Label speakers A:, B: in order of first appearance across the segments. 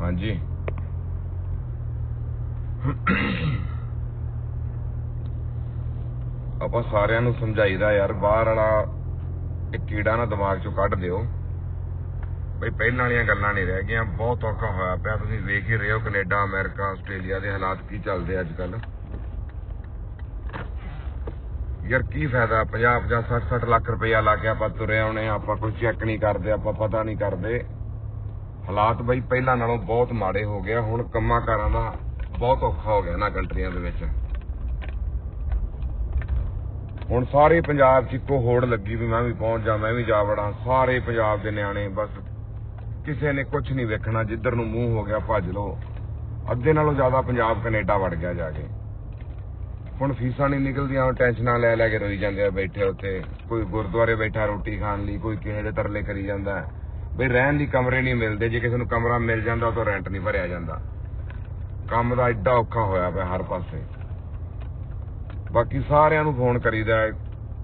A: ਹਾਂਜੀ। ਆਪਾਂ ਸਾਰਿਆਂ ਨੂੰ ਸਮਝਾਈਦਾ ਯਾਰ, ਬਾਹਰ ਵਾਲਾ ਇਹ ਕੀੜਾ ਨਾ ਦਿਮਾਗ ਚੋਂ ਕੱਢ ਦਿਓ। ਬਈ ਪਹਿਲਾਂ ਵਾਲੀਆਂ ਗੱਲਾਂ ਨਹੀਂ ਰਹਿ ਗਈਆਂ, ਬਹੁਤ ਔਖਾ ਹੋਇਆ ਪਿਆ। ਤੁਸੀਂ ਵੇਖ ਹੀ ਰਹੇ ਹੋ ਕੈਨੇਡਾ, ਅਮਰੀਕਾ, ਆਸਟ੍ਰੇਲੀਆ ਦੇ ਹਾਲਾਤ ਕੀ ਚੱਲਦੇ ਅੱਜ ਕੱਲ ਯਾਰ ਕੀ ਫਾਇਦਾ 50 50 60 60 ਲੱਖ ਰੁਪਇਆ ਲਾ ਕੇ ਆਪਾਂ ਤੁਰੇ ਆਉਣੇ ਆਪਾਂ ਕੋਈ ਚੈੱਕ ਨਹੀਂ ਕਰਦੇ, ਆਪਾਂ ਪਤਾ ਨਹੀਂ ਕਰਦੇ। ਹਾਲਾਤ ਬਈ ਪਹਿਲਾਂ ਨਾਲੋਂ ਬਹੁਤ ਮਾੜੇ ਹੋ ਗਿਆ ਹੁਣ ਕੰਮਾਂ ਕਾਰਾਂ ਦਾ ਬਹੁਤ ਔਖਾ ਹੋ ਗਿਆ ਨਾ ਕੰਟਰੀਆਂ ਦੇ ਵਿੱਚ। ਹੁਣ ਸਾਰੇ ਪੰਜਾਬ 'ਚ ਇੱਕੋ ਹੋੜ ਲੱਗੀ ਵੀ ਮੈਂ ਵੀ ਪਹੁੰਚ ਜਾ, ਮੈਂ ਵੀ ਜਾ ਵੜਾਂ, ਸਾਰੇ ਪੰਜਾਬ ਦੇ ਨਿਆਣੇ ਬਸ ਕਿਸੇ ਨੇ ਕੁਝ ਨਹੀਂ ਵੇਖਣਾ, ਜਿੱਧਰ ਨੂੰ ਮੂੰਹ ਹੋ ਗਿਆ ਭੱਜ ਲੋ ਅੱਧੇ ਨਾਲੋਂ ਜ਼ਿਆਦਾ ਪੰਜਾਬ ਕੈਨੇਡਾ ਵੜ ਗਿਆ ਜਾ ਕੇ। ਹੁਣ ਫੀਸਾਂ ਨਹੀਂ ਨਿਕਲਦੀਆਂ ਟੈਨਸ਼ਨਾਂ ਲੈ ਲੈ ਕੇ ਰੋਈ ਜਾਂਦੇ ਆ ਬੈਠੇ ਉੱਥੇ। ਕੋਈ ਗੁਰਦੁਆਰੇ ਬੈਠਾ ਰੋਟੀ ਖਾਣ ਲਈ, ਕੋਈ ਕਿਸੇ ਦੇ ਤਰਲੇ ਕਰੀ ਜਾਂਦਾ। ਹੈ। ਬਈ ਰਹਿਣ ਲਈ ਕਮਰੇ ਨਹੀਂ ਮਿਲਦੇ, ਜੇ ਕਿਸੇ ਨੂੰ ਕਮਰਾ ਮਿਲ ਜਾਂਦਾ ਤਾਂ ਰੈਂਟ ਨਹੀਂ ਭਰਿਆ ਜਾਂਦਾ। ਕੰਮ ਦਾ ਐਡਾ ਔਖਾ ਹੋਇਆ ਪਿਆ ਹਰ ਪਾਸੇ। ਬਾਕੀ ਸਾਰਿਆਂ ਨੂੰ ਫੋਨ ਕਰੀਦਾ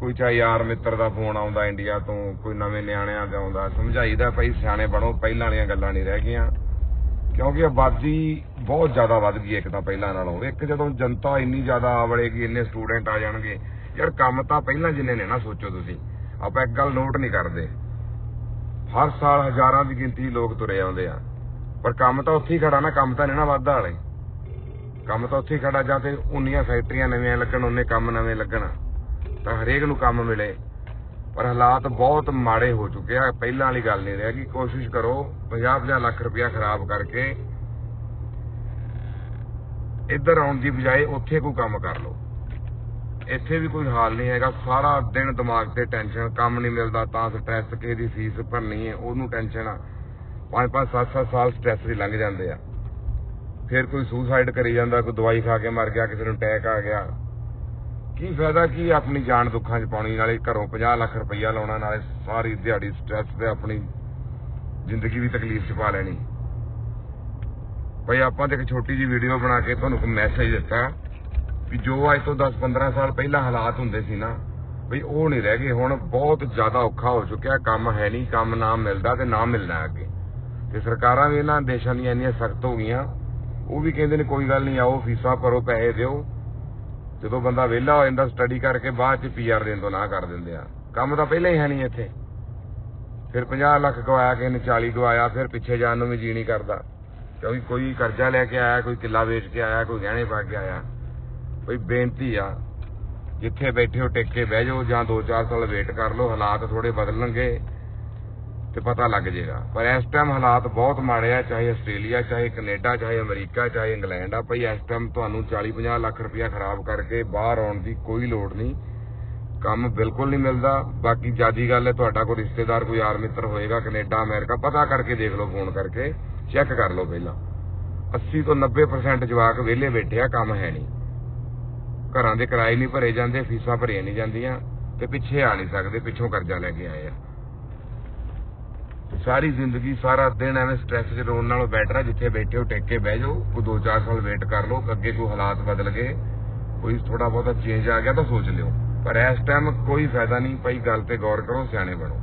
A: ਕੋਈ ਚਾਹੇ ਯਾਰ ਮਿੱਤਰ ਦਾ ਫੋਨ ਆਉਂਦਾ ਇੰਡੀਆ ਤੋਂ, ਕੋਈ ਨਵੇਂ ਨਿਆਣਿਆਂ ਦਾ ਆਉਂਦਾ, ਸਮਝਾਈਦਾ ਭਾਈ ਸਿਆਣੇ ਬਣੋ, ਪਹਿਲਾਂ ਵਾਲੀਆਂ ਗੱਲਾਂ ਨਹੀਂ ਰਹਿ ਗਈਆਂ। ਕਿਉਂਕਿ ਆਬਾਦੀ ਬਹੁਤ ਜ਼ਿਆਦਾ ਵੱਧ ਗਈ ਇੱਕ ਤਾਂ ਪਹਿਲਾਂ ਨਾਲੋਂ। ਇੱਕ ਜਦੋਂ ਜਨਤਾ ਇੰਨੀ ਜ਼ਿਆਦਾ ਆ ਵੜੇਗੀ, ਇੰਨੇ ਸਟੂਡੈਂਟ ਆ ਜਾਣਗੇ, ਯਾਰ ਕੰਮ ਤਾਂ ਪਹਿਲਾਂ ਜਿੰਨੇ ਨੇ ਨਾ, ਸੋਚੋ ਤੁਸੀਂ। ਆਪਾਂ ਇੱਕ ਗੱਲ ਨੋਟ ਨਹੀਂ ਕਰਦੇ। ਹਰ ਸਾਲ ਹਜ਼ਾਰਾਂ ਦੀ ਗਿਣਤੀ ਲੋਕ ਤੁਰੇ ਆਉਂਦੇ ਆ। ਪਰ ਕੰਮ ਤਾਂ ਉੱਥੇ ਹੀ ਖੜਾ ਨਾ, ਕੰਮ ਤਾਂ ਨਹੀਂ ਨਾ ਵਾਧਾ ਹਾਲੇ ਕੰਮ ਤਾਂ ਉੱਥੇ ਹੀ ਖੜਾ, ਜਾਂ ਤੇ ਉਨੀਆਂ ਫੈਕਟਰੀਆਂ ਨਵੀਆਂ ਲੱਗਣ ਉਹਨੇ ਕੰਮ ਨਵੇਂ ਲੱਗਣ। ਤਾਂ ਹਰੇਕ ਨੂੰ ਕੰਮ ਮਿਲੇ। ਪਰ ਹਾਲਾਤ ਬਹੁਤ ਮਾੜੇ ਹੋ ਚੁੱਕੇ ਆ। ਪਹਿਲਾਂ ਵਾਲੀ ਗੱਲ ਨਹੀਂ ਰਹਿ ਕਿ ਕੋਸ਼ਿਸ਼ ਕਰੋ 50-50 ਲੱਖ ਰੁਪਇਆ ਖਰਾਬ ਕਰਕੇ ਇੱਧਰ ਆਉਣ ਦੀ ਬਜਾਏ ਉੱਥੇ ਕੋਈ ਕੰਮ ਕਰ ਲਓ। ਇੱਥੇ ਵੀ ਕੋਈ ਹਾਲ ਨਹੀਂ ਹੈਗਾ। ਸਾਰਾ ਦਿਨ ਦਿਮਾਗ ਤੇ ਟੈਨਸ਼ਨ ਕੰਮ ਨਹੀਂ ਮਿਲਦਾ, ਤਾਂ ਸਟ੍ਰੈਸ ਕਿਸੇ ਦੀ ਫੀਸ ਭਰਨੀ ਹੈ, ਉਹਨੂੰ ਟੈਨਸ਼ਨ ਆ। ਪੰਜ ਪੰਜ, ਸੱਤ ਸੱਤ ਸਾਲ ਸਟ੍ਰੈਸ ਦੀ ਲੰਘ ਜਾਂਦੇ ਆ। ਫਿਰ ਕੋਈ ਸੁਸਾਈਡ ਕਰੀ ਜਾਂਦਾ, ਕੋਈ ਦਵਾਈ ਖਾ ਕੇ ਮਰ ਗਿਆ, ਕਿਸੇ ਨੂੰ ਅਟੈਕ ਆ ਗਿਆ। ਕੀ ਫਾਇਦਾ, ਕੀ ਆਪਣੀ ਜਾਨ ਦੁੱਖਾਂ 'ਚ ਪਾਉਣੀ, ਨਾਲੇ ਘਰੋਂ 50 ਲੱਖ ਰੁਪਈਆ ਲਾਉਣਾ, ਨਾਲੇ ਸਾਰੀ ਦਿਹਾੜੀ ਸਟ੍ਰੈਸ ਤੇ ਆਪਣੀ ਜ਼ਿੰਦਗੀ ਵੀ ਤਕਲੀਫ 'ਚ ਪਾ ਲੈਣੀ। ਭਈ ਆਪਾਂ ਤੇ ਇੱਕ ਛੋਟੀ ਜੀ ਵੀਡੀਓ ਬਣਾ ਕੇ ਤੁਹਾਨੂੰ ਇੱਕ ਮੈਸੇਜ ਦਿੱਤਾ। ਵੀ ਜੋ ਅੱਜ ਤੋਂ 10-15 ਸਾਲ ਪਹਿਲਾਂ ਹਾਲਾਤ ਹੁੰਦੇ ਸੀ ਨਾ, ਬਈ ਉਹ ਨਹੀਂ ਰਹਿ ਗਏ। ਹੁਣ ਬਹੁਤ ਜ਼ਿਆਦਾ ਔਖਾ ਹੋ ਚੁੱਕਿਆ। ਕੰਮ ਹੈ ਨਹੀਂ, ਕੰਮ ਨਾ ਮਿਲਦਾ ਤੇ ਨਾ ਮਿਲਣਾ ਅੱਗੇ। ਤੇ ਸਰਕਾਰਾਂ ਵੀ ਇਹਨਾਂ ਦੇਸ਼ਾਂ ਦੀਆਂ ਇੰਨੀਆਂ ਸਖਤ ਹੋ ਗਈਆਂ, ਉਹ ਵੀ ਕਹਿੰਦੇ ਨੇ ਕੋਈ ਗੱਲ ਨਹੀਂ, ਆਓ ਫੀਸਾਂ ਭਰੋ, ਪੈਸੇ ਦਿਓ। ਜਦੋਂ ਬੰਦਾ ਵਿਹਲਾ ਹੋ ਜਾਂਦਾ ਸਟੱਡੀ ਕਰਕੇ ਬਾਅਦ ਚ ਪੀਆਰ ਦੇਣ ਤੋਂ ਨਾ ਕਰ ਦਿੰਦੇ ਆ। ਕੰਮ ਤਾਂ ਪਹਿਲਾਂ ਹੀ ਹੈ ਨਹੀਂ ਇੱਥੇ। ਫਿਰ 50 ਲੱਖ ਗਵਾਇਆ, ਕਿਸੇ ਨੇ 40 ਗਵਾਇਆ, ਫਿਰ ਪਿੱਛੇ ਜਾਣ ਨੂੰ ਵੀ ਜੀ ਨਹੀਂ ਕਰਦਾ। ਕਿਉਂਕਿ ਕੋਈ ਕਰਜ਼ਾ ਲੈ ਕੇ ਆਇਆ, ਕੋਈ ਕਿੱਲਾ ਵੇਚ ਕੇ ਆਇਆ, ਕੋਈ ਗਹਿਣੇ ਪਾ ਕੇ ਆਇਆ। ਬਈ ਬੇਨਤੀ ਆ, ਜਿੱਥੇ ਬੈਠੇ ਹੋ, ਟਿਕ ਕੇ ਬਹਿ ਜਾਓ, ਜਾਂ 2-4 ਸਾਲ ਵੇਟ ਕਰ ਲਓ, ਹਾਲਾਤ ਥੋੜੇ ਬਦਲਣਗੇ ਤੇ ਪਤਾ ਲੱਗ ਜਾਏਗਾ ਪਰ ਇਸ ਟਾਈਮ ਹਾਲਾਤ ਬਹੁਤ ਮਾੜੇ ਆ, ਚਾਹੇ ਆਸਟ੍ਰੇਲੀਆ, ਚਾਹੇ ਕੈਨੇਡਾ, ਚਾਹੇ ਅਮਰੀਕਾ, ਚਾਹੇ ਇੰਗਲੈਂਡ ਆ ਭਈ ਇਸ ਟਾਈਮ ਤੁਹਾਨੂੰ 40-50 ਲੱਖ ਰੁਪਇਆ ਖਰਾਬ ਕਰਕੇ ਬਾਹਰ ਆਉਣ ਦੀ ਕੋਈ ਲੋੜ ਨਹੀਂ। ਕੰਮ ਬਿਲਕੁਲ ਨਹੀਂ ਮਿਲਦਾ। ਬਾਕੀ ਜਾਦੀ ਗੱਲ ਹੈ, ਤੁਹਾਡਾ ਕੋਈ ਰਿਸ਼ਤੇਦਾਰ, ਕੋਈ ਯਾਰ ਮਿੱਤਰ ਹੋਏਗਾ, ਕੈਨੇਡਾ, ਅਮਰੀਕਾ, ਪਤਾ ਕਰਕੇ ਦੇਖ ਲਓ, ਫੋਨ ਕਰਕੇ ਚੈੱਕ ਕਰ ਲਓ ਪਹਿਲਾਂ। 80 ਤੋਂ 90% ਜਵਾਕ ਵਿਹਲੇ ਬੈਠੇ ਆ, ਕੰਮ ਹੈ ਨਹੀਂ। ਘਰਾਂ ਦੇ ਕਿਰਾਏ ਨਹੀਂ ਭਰੇ ਜਾਂਦੇ, ਫੀਸਾਂ ਭਰੀਆਂ ਨਹੀਂ ਜਾਂਦੀਆਂ ਤੇ ਪਿੱਛੇ ਆ ਨਹੀਂ ਸਕਦੇ, ਪਿੱਛੋਂ ਕਰਜ਼ਾ ਲੈ ਕੇ ਆਏ ਆ। ਸਾਰੀ ਜ਼ਿੰਦਗੀ, ਸਾਰਾ ਦਿਨ ਐਵੇਂ ਸਟ੍ਰੈਸ 'ਚ ਰੋਣ ਨਾਲੋਂ ਬੈਟਰ ਆ, ਜਿੱਥੇ ਬੈਠੇ ਹੋ ਟਿਕ ਕੇ ਬਹਿ ਜਾਓ, ਕੋਈ 2-4 ਸਾਲ ਵੇਟ ਕਰ ਲਓ, ਅੱਗੇ ਕੋਈ ਹਾਲਾਤ ਬਦਲ ਗਏ, ਕੋਈ ਥੋੜਾ ਬਹੁਤਾ ਚੇਂਜ ਆ ਗਿਆ ਤਾਂ ਸੋਚ ਲਿਓ। ਪਰ ਇਸ ਟਾਈਮ ਕੋਈ ਫਾਇਦਾ ਨਹੀਂ, ਭਾਈ ਗੱਲ ਤੇ ਗੌਰ ਕਰੋ, ਸਿਆਣੇ ਬਣੋ।